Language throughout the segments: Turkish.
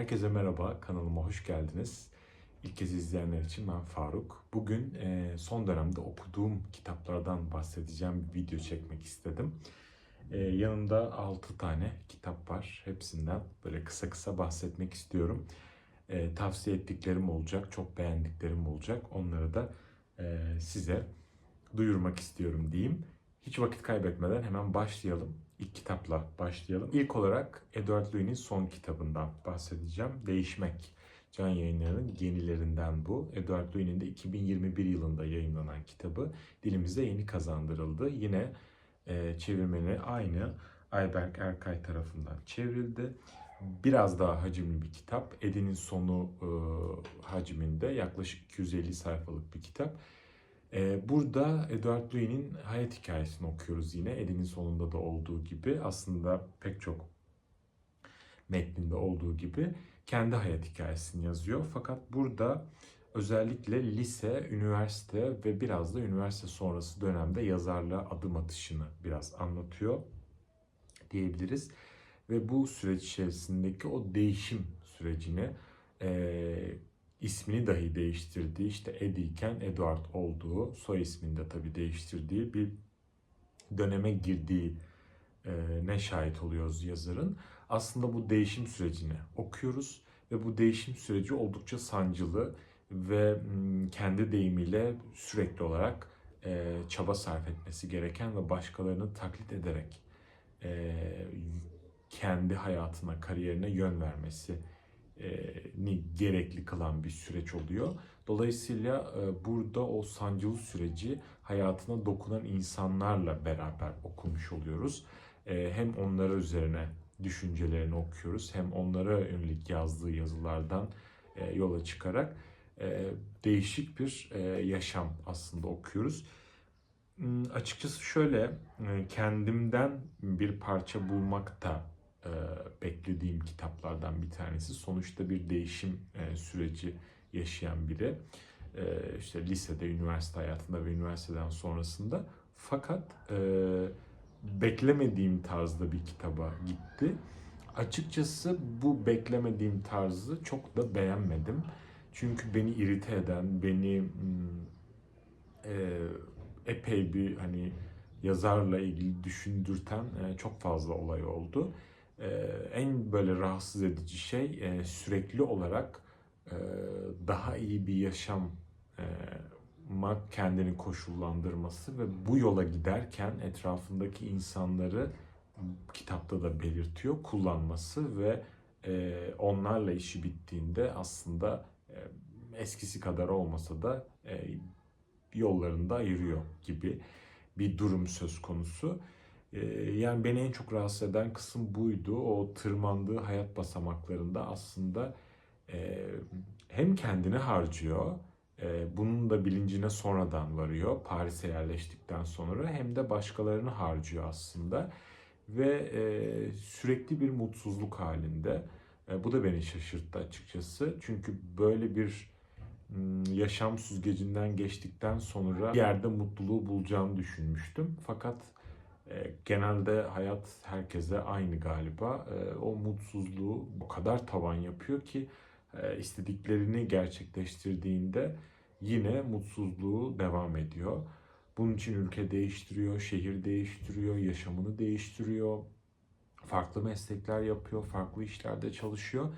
Herkese merhaba, kanalıma hoş geldiniz. İlk kez izleyenler için ben Faruk. Bugün e, son dönemde okuduğum kitaplardan bahsedeceğim bir video çekmek istedim. E, yanımda 6 tane kitap var. Hepsinden böyle kısa kısa bahsetmek istiyorum. E, tavsiye ettiklerim olacak, çok beğendiklerim olacak. Onları da size duyurmak istiyorum diyeyim. Hiç vakit kaybetmeden hemen başlayalım. İlk kitapla başlayalım. İlk olarak Edward Louis'nin son kitabından bahsedeceğim. Değişmek. Can Yayınları'nın yenilerinden bu. Edward Louis'nin de 2021 yılında yayınlanan kitabı dilimize yeni kazandırıldı. Yine e, çevirmeni aynı Ayberk Erkay tarafından çevrildi. Biraz daha hacimli bir kitap. Edin'in sonu e, hacminde yaklaşık 250 sayfalık bir kitap. Ee, burada Edward Louis'nin hayat hikayesini okuyoruz yine. Edin'in sonunda da olduğu gibi aslında pek çok metninde olduğu gibi kendi hayat hikayesini yazıyor. Fakat burada özellikle lise, üniversite ve biraz da üniversite sonrası dönemde yazarlığa adım atışını biraz anlatıyor diyebiliriz. Ve bu süreç içerisindeki o değişim sürecini e, ismini dahi değiştirdiği işte Eddie iken Edward olduğu soy ismini de tabii değiştirdiği bir döneme girdiği e, ne şahit oluyoruz yazarın. Aslında bu değişim sürecini okuyoruz ve bu değişim süreci oldukça sancılı ve kendi deyimiyle sürekli olarak e, çaba sarf etmesi gereken ve başkalarını taklit ederek e, kendi hayatına, kariyerine yön vermesi ni gerekli kılan bir süreç oluyor. Dolayısıyla burada o sancılı süreci hayatına dokunan insanlarla beraber okumuş oluyoruz. Hem onlara üzerine düşüncelerini okuyoruz hem onlara yönelik yazdığı yazılardan yola çıkarak değişik bir yaşam aslında okuyoruz. Hmm, açıkçası şöyle kendimden bir parça bulmak da e, beklediğim kitaplardan bir tanesi. Sonuçta bir değişim e, süreci yaşayan biri. E, işte lisede, üniversite hayatında ve üniversiteden sonrasında. Fakat e, beklemediğim tarzda bir kitaba gitti. Açıkçası bu beklemediğim tarzı çok da beğenmedim. Çünkü beni irite eden, beni hmm, e, epey bir hani yazarla ilgili düşündürten e, çok fazla olay oldu. Ee, en böyle rahatsız edici şey e, sürekli olarak e, daha iyi bir yaşam e, kendini koşullandırması ve bu yola giderken etrafındaki insanları kitapta da belirtiyor kullanması ve onlarla işi bittiğinde aslında eskisi kadar olmasa da yollarında ayırıyor gibi bir durum söz konusu. Ee, yani beni en çok rahatsız eden kısım buydu. O tırmandığı hayat basamaklarında aslında e, hem kendini harcıyor, e, bunun da bilincine sonradan varıyor Paris'e yerleştikten sonra hem de başkalarını harcıyor aslında ve e, sürekli bir mutsuzluk halinde. Bu da beni şaşırttı açıkçası. Çünkü böyle bir yaşam süzgecinden geçtikten sonra bir yerde mutluluğu bulacağını düşünmüştüm. Fakat genelde hayat herkese aynı galiba. E, o mutsuzluğu o kadar tavan yapıyor ki e, istediklerini gerçekleştirdiğinde yine mutsuzluğu devam ediyor. Bunun için ülke değiştiriyor, şehir değiştiriyor, yaşamını değiştiriyor. Farklı meslekler yapıyor, farklı işlerde çalışıyor.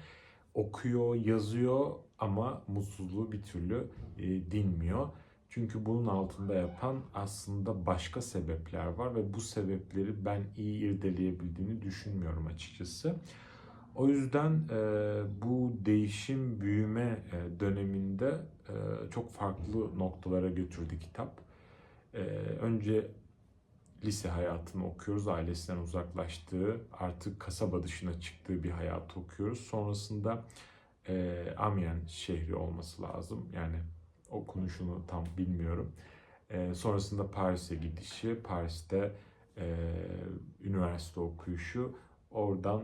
Okuyor, yazıyor ama mutsuzluğu bir türlü dinmiyor. Çünkü bunun altında yapan aslında başka sebepler var ve bu sebepleri ben iyi irdeleyebildiğini düşünmüyorum açıkçası. O yüzden e, bu değişim büyüme e, döneminde e, çok farklı noktalara götürdü kitap. E, önce lise hayatını okuyoruz, ailesinden uzaklaştığı, artık kasaba dışına çıktığı bir hayatı okuyoruz. Sonrasında e, Amiens şehri olması lazım. Yani okunuşunu tam bilmiyorum. E, sonrasında Paris'e gidişi, Paris'te e, üniversite okuyuşu, oradan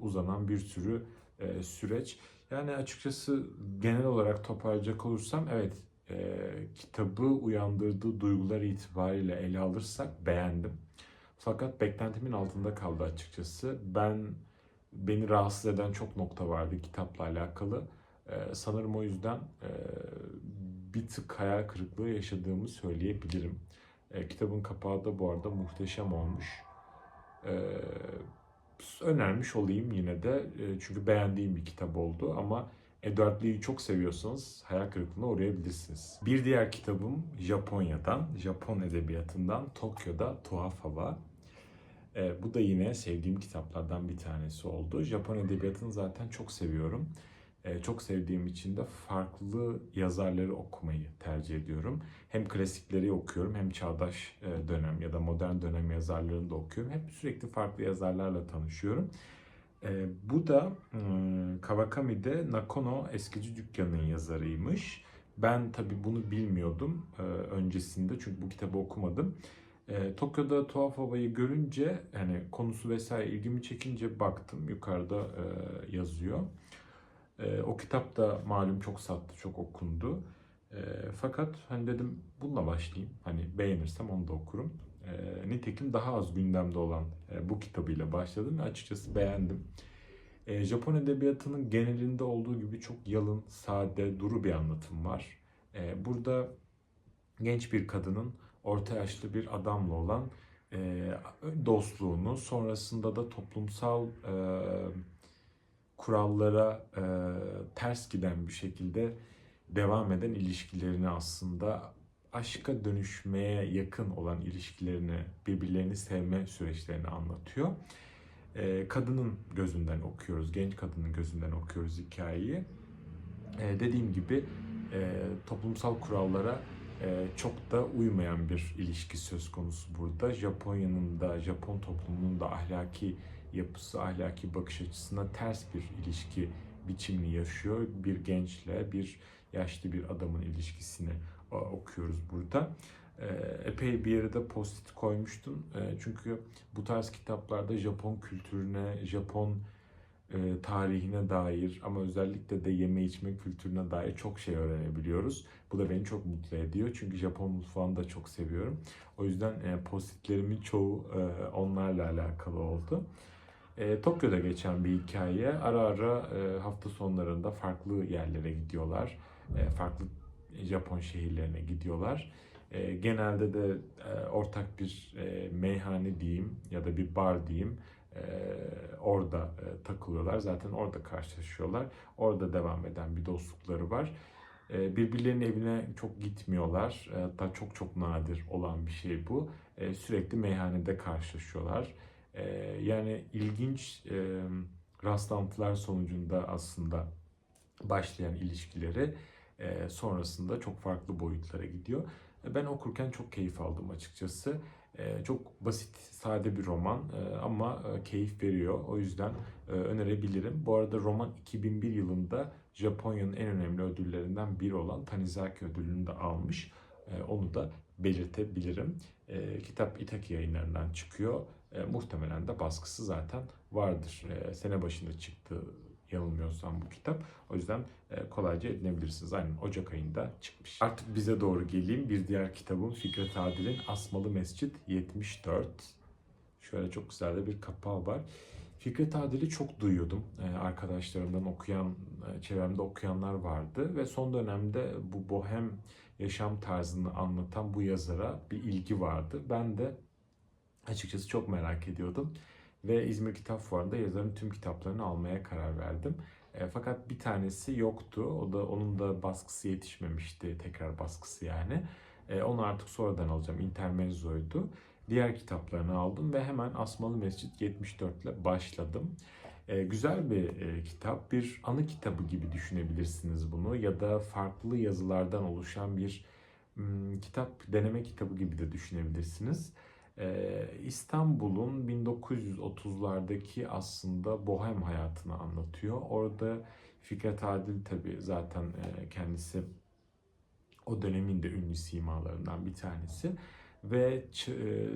uzanan bir sürü e, süreç. Yani açıkçası genel olarak toparlayacak olursam evet e, kitabı uyandırdığı duygular itibariyle ele alırsak beğendim. Fakat beklentimin altında kaldı açıkçası. Ben beni rahatsız eden çok nokta vardı kitapla alakalı. Ee, sanırım o yüzden e, bir tık hayal kırıklığı yaşadığımı söyleyebilirim. E, kitabın kapağı da bu arada muhteşem olmuş. E, önermiş olayım yine de e, çünkü beğendiğim bir kitap oldu ama Edward Lee'yi çok seviyorsanız hayal kırıklığına uğrayabilirsiniz. Bir diğer kitabım Japonya'dan, Japon edebiyatından Tokyo'da Tuhaf Hava. E, bu da yine sevdiğim kitaplardan bir tanesi oldu. Japon edebiyatını zaten çok seviyorum. E, çok sevdiğim için de farklı yazarları okumayı tercih ediyorum. Hem klasikleri okuyorum hem çağdaş e, dönem ya da modern dönem yazarlarını da okuyorum. Hep sürekli farklı yazarlarla tanışıyorum. E, bu da Kawakami'de Nakono Eskici Dükkanı'nın yazarıymış. Ben tabii bunu bilmiyordum öncesinde çünkü bu kitabı okumadım. Tokyo'da tuhaf havayı görünce hani konusu vesaire ilgimi çekince baktım yukarıda yazıyor. E, o kitap da malum çok sattı, çok okundu. E, fakat hani dedim bununla başlayayım. Hani beğenirsem onu da okurum. E, nitekim daha az gündemde olan e, bu kitabıyla başladım ve açıkçası beğendim. E, Japon edebiyatının genelinde olduğu gibi çok yalın, sade, duru bir anlatım var. E, burada genç bir kadının orta yaşlı bir adamla olan e, dostluğunu, sonrasında da toplumsal e, kurallara e, ters giden bir şekilde devam eden ilişkilerini aslında aşka dönüşmeye yakın olan ilişkilerini, birbirlerini sevme süreçlerini anlatıyor. E, kadının gözünden okuyoruz, genç kadının gözünden okuyoruz hikayeyi. E, dediğim gibi e, toplumsal kurallara e, çok da uymayan bir ilişki söz konusu burada. Japonya'nın da, Japon toplumunun da ahlaki yapısı, ahlaki bakış açısına ters bir ilişki biçimini yaşıyor. Bir gençle bir yaşlı bir adamın ilişkisini e, okuyoruz burada. E, epey bir yere de post koymuştum. E, çünkü bu tarz kitaplarda Japon kültürüne, Japon tarihine dair ama özellikle de yeme içme kültürüne dair çok şey öğrenebiliyoruz. Bu da beni çok mutlu ediyor. Çünkü Japon mutfağını da çok seviyorum. O yüzden postitlerimin çoğu onlarla alakalı oldu. E, Tokyo'da geçen bir hikaye. Ara ara e, hafta sonlarında farklı yerlere gidiyorlar. E, farklı Japon şehirlerine gidiyorlar. E, genelde de e, ortak bir e, meyhane diyeyim ya da bir bar diyeyim. E, orada e, takılıyorlar. Zaten orada karşılaşıyorlar. Orada devam eden bir dostlukları var. E, birbirlerinin evine çok gitmiyorlar. E, hatta çok çok nadir olan bir şey bu. E, sürekli meyhanede karşılaşıyorlar. Ee, yani ilginç e, rastlantılar sonucunda aslında başlayan ilişkileri e, sonrasında çok farklı boyutlara gidiyor. E, ben okurken çok keyif aldım açıkçası. Çok basit, sade bir roman ama keyif veriyor. O yüzden önerebilirim. Bu arada roman 2001 yılında Japonya'nın en önemli ödüllerinden biri olan Tanizaki ödülünü de almış. Onu da belirtebilirim. Kitap Itaki yayınlarından çıkıyor. E, muhtemelen de baskısı zaten vardır. E, sene başında çıktı yanılmıyorsam bu kitap. O yüzden e, kolayca edinebilirsiniz. Aynen Ocak ayında çıkmış. Artık bize doğru geleyim. Bir diğer kitabım Fikret Adil'in Asmalı Mescit 74. Şöyle çok güzel de bir kapağı var. Fikret Adil'i çok duyuyordum. Ee, arkadaşlarımdan okuyan, e, çevremde okuyanlar vardı ve son dönemde bu bohem yaşam tarzını anlatan bu yazara bir ilgi vardı. Ben de açıkçası çok merak ediyordum. Ve İzmir Kitap Fuarı'nda yazarın tüm kitaplarını almaya karar verdim. E, fakat bir tanesi yoktu. O da onun da baskısı yetişmemişti. Tekrar baskısı yani. E, onu artık sonradan alacağım. Intermezzo'ydu. Diğer kitaplarını aldım ve hemen Asmalı Mescit 74 ile başladım. E, güzel bir e, kitap. Bir anı kitabı gibi düşünebilirsiniz bunu. Ya da farklı yazılardan oluşan bir m, kitap, deneme kitabı gibi de düşünebilirsiniz. Ee, İstanbul'un 1930'lardaki aslında bohem hayatını anlatıyor. Orada Fikret Adil tabi zaten e, kendisi o dönemin de ünlü simalarından bir tanesi ve e,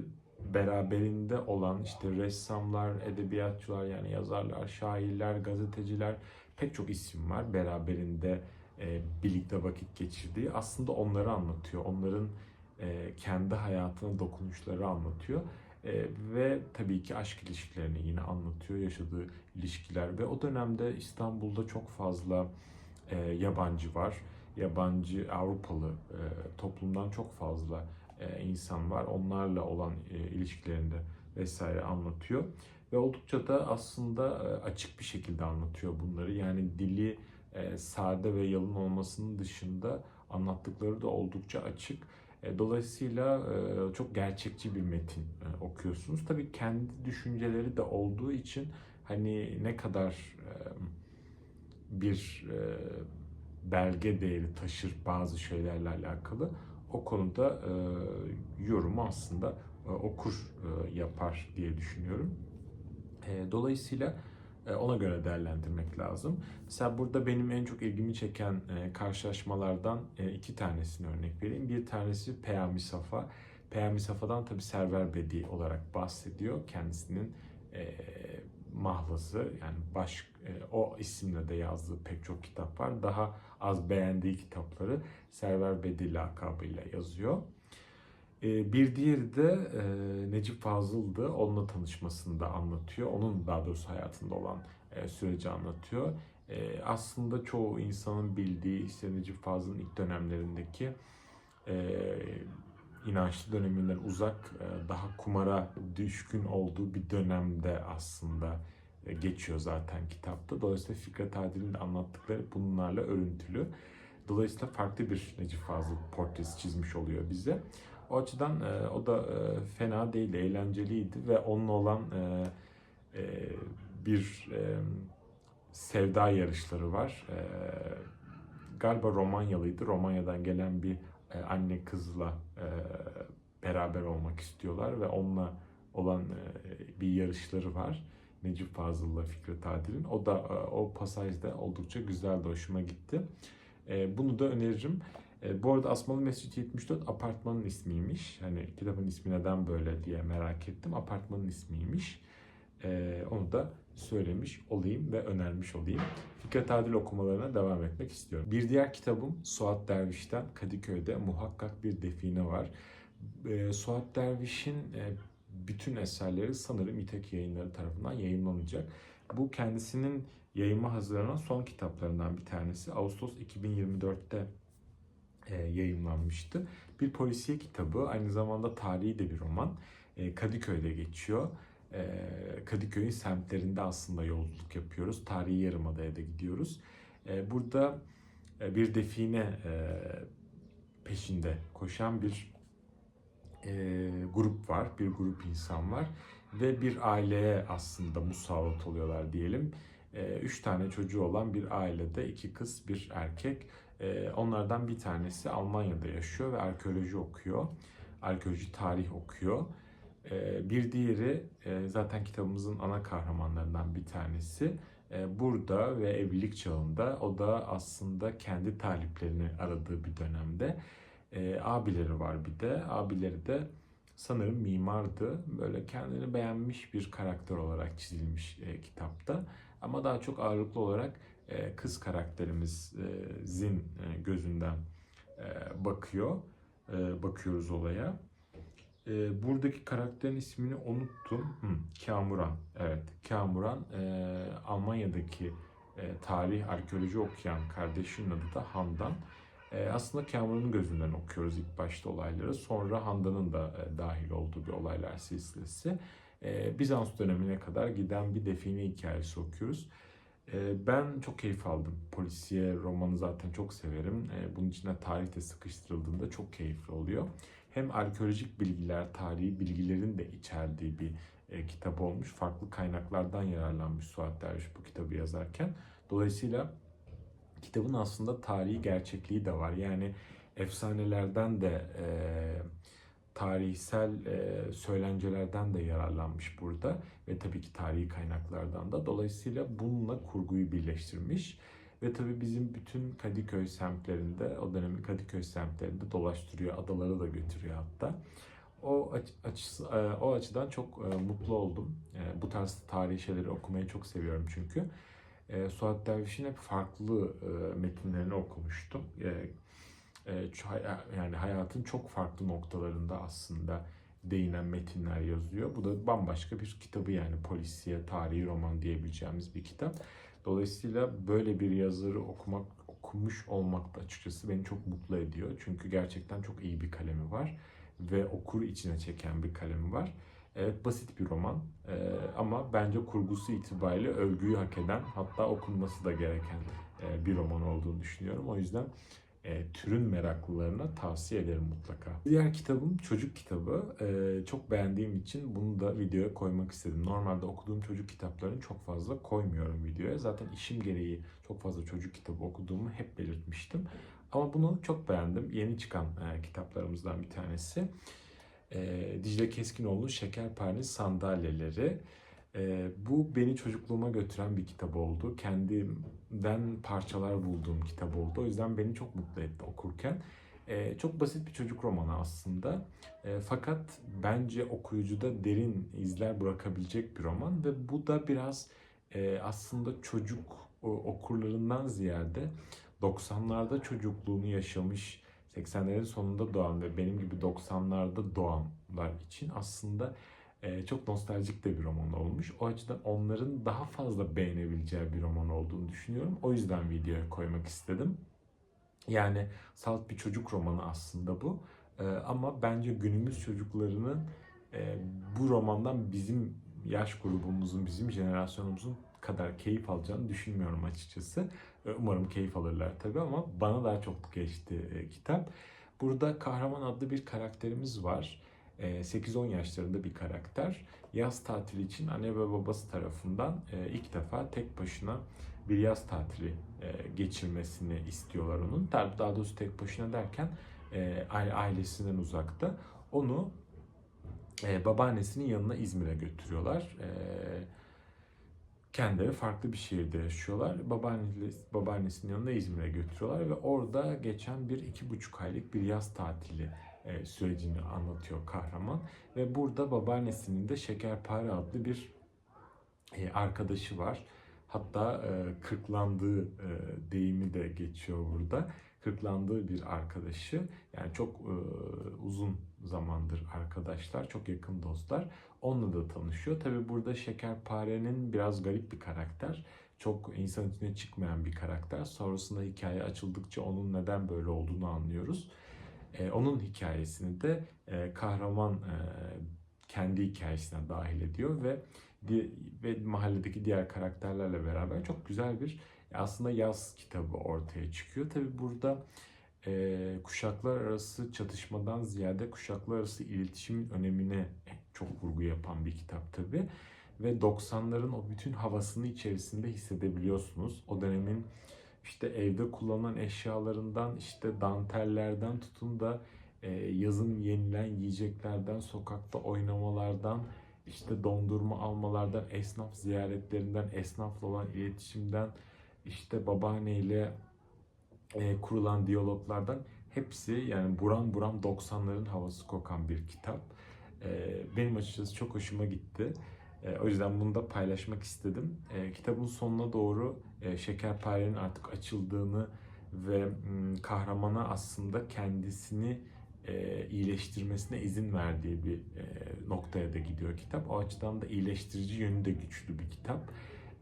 beraberinde olan işte ressamlar, edebiyatçılar yani yazarlar, şairler, gazeteciler pek çok isim var beraberinde e, birlikte vakit geçirdiği. Aslında onları anlatıyor. Onların e, kendi hayatına dokunuşları anlatıyor. E, ve tabii ki aşk ilişkilerini yine anlatıyor, yaşadığı ilişkiler ve o dönemde İstanbul'da çok fazla e, yabancı var. Yabancı Avrupalı e, toplumdan çok fazla e, insan var. Onlarla olan e, ilişkilerinde vesaire anlatıyor. Ve oldukça da aslında e, açık bir şekilde anlatıyor bunları. Yani dili e, sade ve yalın olmasının dışında anlattıkları da oldukça açık. E, Dolayısıyla e, çok gerçekçi bir metin e, okuyorsunuz. Tabii kendi düşünceleri de olduğu için hani ne kadar bir belge değeri taşır bazı şeylerle alakalı o konuda yorumu aslında okur yapar diye düşünüyorum. Dolayısıyla ona göre değerlendirmek lazım. Mesela burada benim en çok ilgimi çeken e, karşılaşmalardan e, iki tanesini örnek vereyim. Bir tanesi Peyami Safa. Peyami Safa'dan tabi Server Bedi olarak bahsediyor. Kendisinin e, mahlası yani baş e, o isimle de yazdığı pek çok kitap var. Daha az beğendiği kitapları Server Bedi lakabıyla yazıyor. E, bir diğeri de e, Necip Fazıl'dı. Onunla tanışmasını da anlatıyor. Onun daha doğrusu hayatında olan e, süreci anlatıyor. E, aslında çoğu insanın bildiği işte Necip Fazıl'ın ilk dönemlerindeki inançlı döneminden uzak, daha kumara düşkün olduğu bir dönemde aslında geçiyor zaten kitapta. Dolayısıyla Fikret Adil'in de anlattıkları bunlarla örüntülü. Dolayısıyla farklı bir Necip Fazıl portresi çizmiş oluyor bize. O açıdan e, o da e, fena değil, eğlenceliydi ve onunla olan e, e, bir e, sevda yarışları var. E, galiba Romanyalıydı. Romanya'dan gelen bir e, anne kızla e, beraber olmak istiyorlar ve onunla olan e, bir yarışları var. Necip Fazıl'la Fikret Adil'in. O da e, o pasajda oldukça güzeldi, hoşuma gitti. E, bunu da öneririm. E, bu arada Asmalı Mescit 74 apartmanın ismiymiş. Hani kitabın ismi neden böyle diye merak ettim. Apartmanın ismiymiş. E, onu da söylemiş olayım ve önermiş olayım. Fikret Adil okumalarına devam etmek istiyorum. Bir diğer kitabım Suat Derviş'ten Kadıköy'de muhakkak bir define var. E, Suat Derviş'in e, bütün eserleri sanırım İtek Yayınları tarafından yayınlanacak. Bu kendisinin yayınma hazırlanan son kitaplarından bir tanesi. Ağustos 2024'te e, yayınlanmıştı. Bir polisiye kitabı, aynı zamanda tarihi de bir roman. E, Kadıköy'de geçiyor. E, Kadıköy'ün semtlerinde aslında yolculuk yapıyoruz. Tarihi Yarımada'ya da gidiyoruz. E, burada e, bir define e, peşinde koşan bir e, grup var, bir grup insan var ve bir aileye aslında musallat oluyorlar diyelim. E, üç tane çocuğu olan bir ailede iki kız, bir erkek. E, onlardan bir tanesi Almanya'da yaşıyor ve arkeoloji okuyor. Arkeoloji tarih okuyor. E, bir diğeri e, zaten kitabımızın ana kahramanlarından bir tanesi. E, burada ve evlilik çağında o da aslında kendi taliplerini aradığı bir dönemde abileri var bir de. Abileri de sanırım mimardı. Böyle kendini beğenmiş bir karakter olarak çizilmiş e, kitapta. Ama daha çok ağırlıklı olarak kız karakterimizin e, gözünden e, bakıyor. E, bakıyoruz olaya. E, buradaki karakterin ismini unuttum. Hı, Kamuran. Evet, Kamuran e, Almanya'daki e, tarih, arkeoloji okuyan kardeşinin adı da Handan. E, aslında Cameron'un gözünden okuyoruz ilk başta olayları. Sonra Handan'ın da e, dahil olduğu bir olaylar silsilesi. E, Bizans dönemine kadar giden bir define hikayesi okuyoruz. E, ben çok keyif aldım. Polisiye romanı zaten çok severim. E, bunun içine tarih de sıkıştırıldığında çok keyifli oluyor. Hem arkeolojik bilgiler, tarihi bilgilerin de içerdiği bir e, kitap olmuş. Farklı kaynaklardan yararlanmış Suat Derviş bu kitabı yazarken. Dolayısıyla kitabın aslında tarihi gerçekliği de var. Yani efsanelerden de e, tarihsel e, söylencelerden de yararlanmış burada ve tabii ki tarihi kaynaklardan da. Dolayısıyla bununla kurguyu birleştirmiş ve tabii bizim bütün Kadıköy semtlerinde, o dönemin Kadıköy semtlerinde dolaştırıyor, adaları da götürüyor hatta. O açısı, o açıdan çok mutlu oldum. Bu tarz tarihi şeyleri okumayı çok seviyorum çünkü. Suat Derviş'in hep farklı metinlerini okumuştum. E, e, yani hayatın çok farklı noktalarında aslında değinen metinler yazıyor. Bu da bambaşka bir kitabı yani polisiye, tarihi roman diyebileceğimiz bir kitap. Dolayısıyla böyle bir yazarı okumak, okumuş olmak da açıkçası beni çok mutlu ediyor. Çünkü gerçekten çok iyi bir kalemi var ve okuru içine çeken bir kalemi var. Evet basit bir roman Ee, ama bence kurgusu itibariyle övgüyü hak eden hatta okunması da gereken e, bir roman olduğunu düşünüyorum. O yüzden e, türün meraklılarına tavsiye ederim mutlaka. Diğer kitabım çocuk kitabı. E, çok beğendiğim için bunu da videoya koymak istedim. Normalde okuduğum çocuk kitaplarını çok fazla koymuyorum videoya. Zaten işim gereği çok fazla çocuk kitabı okuduğumu hep belirtmiştim. Ama bunu çok beğendim. Yeni çıkan e, kitaplarımızdan bir tanesi. E, Dicle Keskinoğlu Şekerpare Sandalyeleri. E, bu beni çocukluğuma götüren bir kitap oldu. Kendimden parçalar bulduğum kitap oldu. O yüzden beni çok mutlu etti okurken. E, çok basit bir çocuk romanı aslında. E, fakat bence okuyucuda derin izler bırakabilecek bir roman ve bu da biraz e, aslında çocuk okurlarından ziyade 90'larda çocukluğunu yaşamış, 80'lerin sonunda doğan ve benim gibi 90'larda doğanlar için aslında e, çok nostaljik de bir roman olmuş. O açıdan onların daha fazla beğenebileceği bir roman olduğunu düşünüyorum. O yüzden videoya koymak istedim. Yani salt bir çocuk romanı aslında bu. E, ama bence günümüz çocuklarının e, bu romandan bizim yaş grubumuzun, bizim jenerasyonumuzun kadar keyif alacağını düşünmüyorum açıkçası. E, Umarım keyif alırlar tabii ama bana daha çok geçti e, kitap. Burada Kahraman adlı bir karakterimiz var. E, 8-10 yaşlarında bir karakter. Yaz tatili için anne ve babası tarafından e, ilk defa tek başına bir yaz tatili e, geçirmesini istiyorlar onun. Daha doğrusu tek başına derken e, aile- ailesinden uzakta. Onu babaannesinin yanına İzmir'e götürüyorlar. Kendileri farklı bir şehirde yaşıyorlar. Babaannesi, babaannesinin yanına İzmir'e götürüyorlar ve orada geçen bir iki buçuk aylık bir yaz tatili e, sürecini anlatıyor kahraman. Ve burada babaannesinin de Şekerpare adlı bir e, arkadaşı var. Hatta e, kırklandığı e, deyimi de geçiyor burada. Kırklandığı bir arkadaşı. Yani çok uzun zamandır arkadaşlar, çok yakın dostlar. Onunla da tanışıyor. Tabi burada Şekerpare'nin biraz garip bir karakter. Çok insan içine çıkmayan bir karakter. Sonrasında hikaye açıldıkça onun neden böyle olduğunu anlıyoruz. E, onun hikayesini de e, kahraman e, kendi hikayesine dahil ediyor ve di- ve mahalledeki diğer karakterlerle beraber çok güzel bir aslında yaz kitabı ortaya çıkıyor. Tabi burada e, kuşaklar arası çatışmadan ziyade kuşaklar arası iletişimin önemine çok vurgu yapan bir kitap tabi. Ve 90'ların o bütün havasını içerisinde hissedebiliyorsunuz. O dönemin işte evde kullanılan eşyalarından işte dantellerden tutun da e, yazın yenilen yiyeceklerden, sokakta oynamalardan, işte dondurma almalardan, esnaf ziyaretlerinden, esnafla olan iletişimden, işte babaanneyle e, kurulan diyaloglardan hepsi yani buram buram 90'ların havası kokan bir kitap. E, benim açıkçası çok hoşuma gitti. E, o yüzden bunu da paylaşmak istedim. E, kitabın sonuna doğru e, Şekerpare'nin artık açıldığını ve m, kahramana aslında kendisini e, iyileştirmesine izin verdiği bir e, noktaya da gidiyor kitap. O açıdan da iyileştirici yönü de güçlü bir kitap.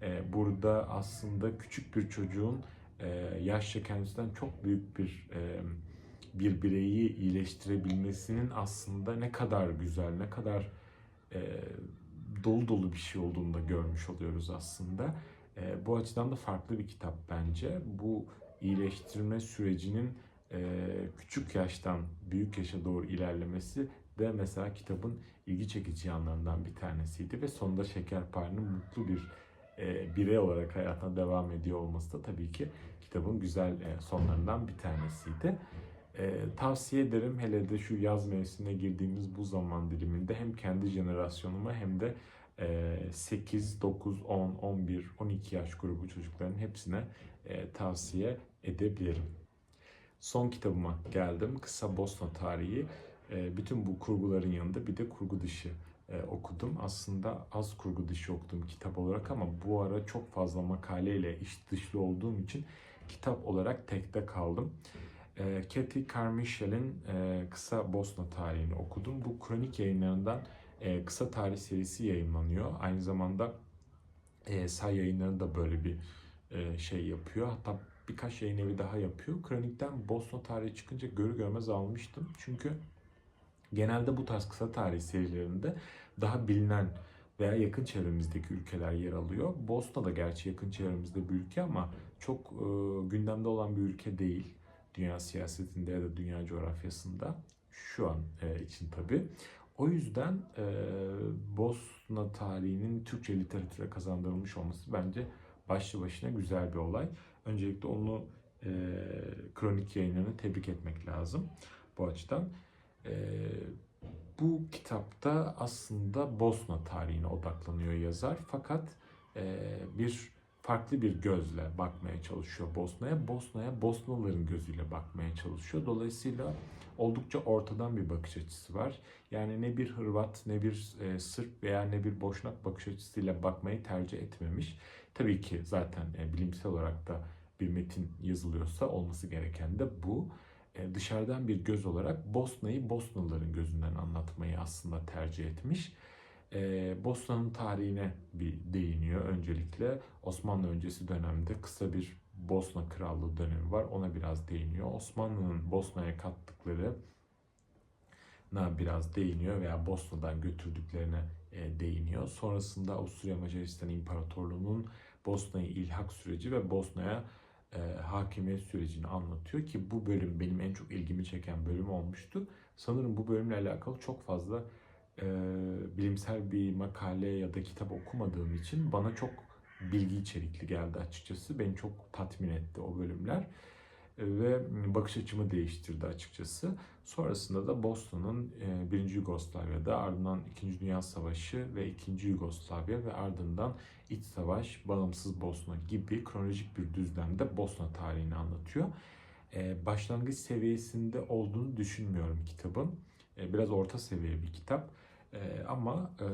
E, burada aslında küçük bir çocuğun e, yaşça kendisinden çok büyük bir e, bir bireyi iyileştirebilmesinin aslında ne kadar güzel, ne kadar e, dolu dolu bir şey olduğunu da görmüş oluyoruz aslında. E, bu açıdan da farklı bir kitap bence. Bu iyileştirme sürecinin e, küçük yaştan büyük yaşa doğru ilerlemesi de mesela kitabın ilgi çekici yanlarından bir tanesiydi ve sonunda Şekerpare'nin mutlu bir e, birey olarak hayatına devam ediyor olması da tabii ki kitabın güzel e, sonlarından bir tanesiydi. E, tavsiye ederim hele de şu yaz mevsimine girdiğimiz bu zaman diliminde hem kendi jenerasyonuma hem de e, 8, 9, 10, 11, 12 yaş grubu çocukların hepsine e, tavsiye edebilirim. Son kitabıma geldim. Kısa Bosna tarihi. E, bütün bu kurguların yanında bir de kurgu dışı e, okudum. Aslında az kurgu dışı okudum kitap olarak ama bu ara çok fazla makaleyle iç dışlı olduğum için kitap olarak tekte kaldım. E, Cathy Carmichael'in e, Kısa Bosna Tarihini okudum. Bu kronik yayınlarından e, kısa tarih serisi yayınlanıyor. Aynı zamanda e, Say yayınları da böyle bir e, şey yapıyor. Hatta birkaç yayın evi daha yapıyor. Kronikten Bosna tarihi çıkınca görü görmez almıştım. Çünkü genelde bu tarz kısa tarih serilerinde daha bilinen veya yakın çevremizdeki ülkeler yer alıyor. Bosna da gerçi yakın çevremizde bir ülke ama çok e, gündemde olan bir ülke değil. Dünya siyasetinde ya da dünya coğrafyasında şu an e, için tabii. O yüzden e, Bosna tarihinin Türkçe literatüre kazandırılmış olması bence başlı başına güzel bir olay. Öncelikle onu e, kronik yayınlarını tebrik etmek lazım bu açıdan. E, bu kitapta aslında Bosna tarihine odaklanıyor yazar fakat e, bir farklı bir gözle bakmaya çalışıyor Bosna'ya. Bosna'ya Bosnalıların gözüyle bakmaya çalışıyor. Dolayısıyla oldukça ortadan bir bakış açısı var. Yani ne bir Hırvat, ne bir e, Sırp veya ne bir Boşnak bakış açısıyla bakmayı tercih etmemiş. Tabii ki zaten e, bilimsel olarak da bir metin yazılıyorsa olması gereken de bu. E, dışarıdan bir göz olarak Bosna'yı Bosnalıların gözünden anlatmayı aslında tercih etmiş. E, Bosna'nın tarihine bir değiniyor öncelikle. Osmanlı öncesi dönemde kısa bir Bosna Krallığı dönemi var. Ona biraz değiniyor. Osmanlı'nın Bosna'ya kattıkları na biraz değiniyor veya Bosna'dan götürdüklerine e, değiniyor. Sonrasında Avusturya Macaristan İmparatorluğu'nun Bosna'yı ilhak süreci ve Bosna'ya e, hakimiyet sürecini anlatıyor ki bu bölüm benim en çok ilgimi çeken bölüm olmuştu. Sanırım bu bölümle alakalı çok fazla e, bilimsel bir makale ya da kitap okumadığım için bana çok bilgi içerikli geldi açıkçası. Beni çok tatmin etti o bölümler E, ve bakış açımı değiştirdi açıkçası. Sonrasında da Bosna'nın e, 1. Yugoslavya'da ardından 2. Dünya Savaşı ve 2. Yugoslavya ve ardından İç Savaş, Bağımsız Bosna gibi kronolojik bir düzlemde Bosna tarihini anlatıyor. E, başlangıç seviyesinde olduğunu düşünmüyorum kitabın. E, biraz orta seviye bir kitap. E, ama e,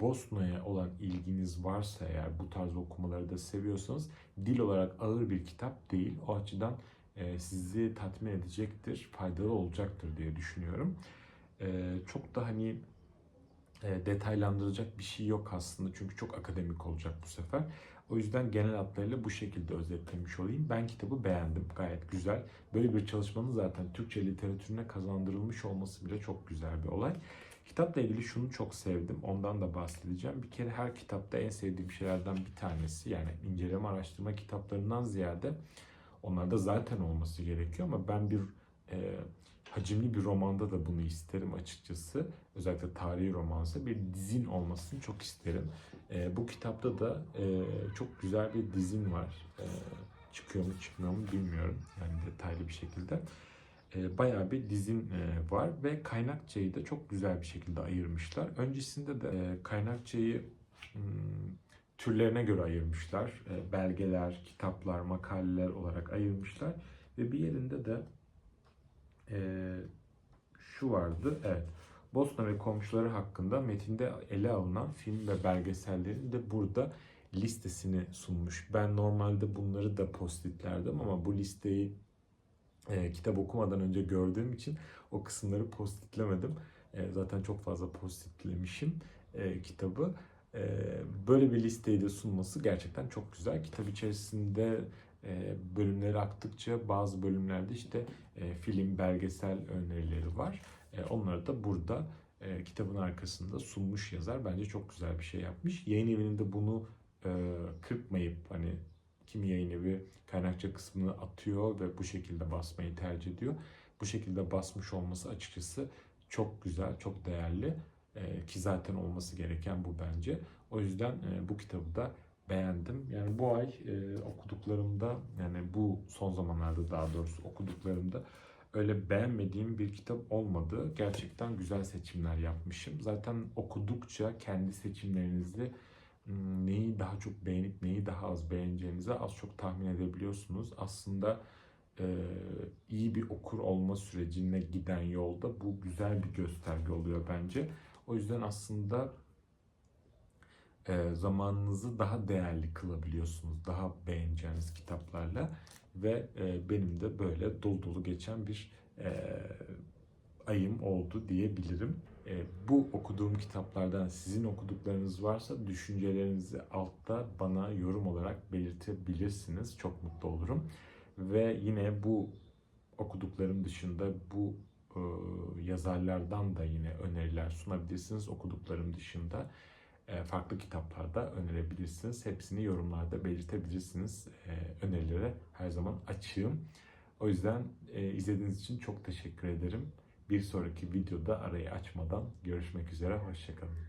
Bosna'ya olan ilginiz varsa eğer bu tarz okumaları da seviyorsanız dil olarak ağır bir kitap değil. O açıdan e, sizi tatmin edecektir, faydalı olacaktır diye düşünüyorum. E, çok da hani e, detaylandıracak bir şey yok aslında çünkü çok akademik olacak bu sefer. O yüzden genel hatlarıyla bu şekilde özetlemiş olayım. Ben kitabı beğendim. Gayet güzel. Böyle bir çalışmanın zaten Türkçe literatürüne kazandırılmış olması bile çok güzel bir olay. Kitapla ilgili şunu çok sevdim. Ondan da bahsedeceğim. Bir kere her kitapta en sevdiğim şeylerden bir tanesi yani inceleme araştırma kitaplarından ziyade onlarda zaten olması gerekiyor ama ben bir e, hacimli bir romanda da bunu isterim açıkçası. Özellikle tarihi romansa bir dizin olmasını çok isterim. E, bu kitapta da e, çok güzel bir dizin var. E, çıkıyor mu çıkmıyor mu bilmiyorum. Yani detaylı bir şekilde. E, bayağı bir dizin e, var ve kaynakçayı da çok güzel bir şekilde ayırmışlar. Öncesinde de e, kaynakçayı hmm, türlerine göre ayırmışlar. E, belgeler, kitaplar, makaleler olarak ayırmışlar. Ve bir yerinde de şu vardı. Evet. Bosna ve komşuları hakkında metinde ele alınan film ve belgesellerin de burada listesini sunmuş. Ben normalde bunları da postitlerdim ama bu listeyi e, kitap okumadan önce gördüğüm için o kısımları postitlemedim. E, zaten çok fazla postitlemişim e, kitabı. E, böyle bir listeyi de sunması gerçekten çok güzel. Kitap içerisinde e, bölümleri aktıkça bazı bölümlerde işte e, film, belgesel önerileri var. E, onları da burada e, kitabın arkasında sunmuş yazar. Bence çok güzel bir şey yapmış. Yayın evinin de bunu e, kırpmayıp hani kimi yayın evi kaynakça kısmını atıyor ve bu şekilde basmayı tercih ediyor. Bu şekilde basmış olması açıkçası çok güzel, çok değerli e, ki zaten olması gereken bu bence. O yüzden e, bu kitabı da beğendim. Yani bu ay e, okuduklarımda yani bu son zamanlarda daha doğrusu okuduklarımda öyle beğenmediğim bir kitap olmadı. Gerçekten güzel seçimler yapmışım. Zaten okudukça kendi seçimlerinizi neyi daha çok beğenip neyi daha az beğeneceğinizi az çok tahmin edebiliyorsunuz. Aslında e, iyi bir okur olma sürecine giden yolda bu güzel bir gösterge oluyor bence. O yüzden aslında e, zamanınızı daha değerli kılabiliyorsunuz. Daha beğeneceğiniz kitaplarla ve e, benim de böyle dolu dolu geçen bir e, ayım oldu diyebilirim. E, bu okuduğum kitaplardan sizin okuduklarınız varsa düşüncelerinizi altta bana yorum olarak belirtebilirsiniz. Çok mutlu olurum. Ve yine bu okuduklarım dışında bu e, yazarlardan da yine öneriler sunabilirsiniz. Okuduklarım dışında e, farklı kitaplarda önerebilirsiniz. Hepsini yorumlarda belirtebilirsiniz. E, önerilere her zaman açığım. O yüzden e, izlediğiniz için çok teşekkür ederim. Bir sonraki videoda arayı açmadan görüşmek üzere. Hoşçakalın.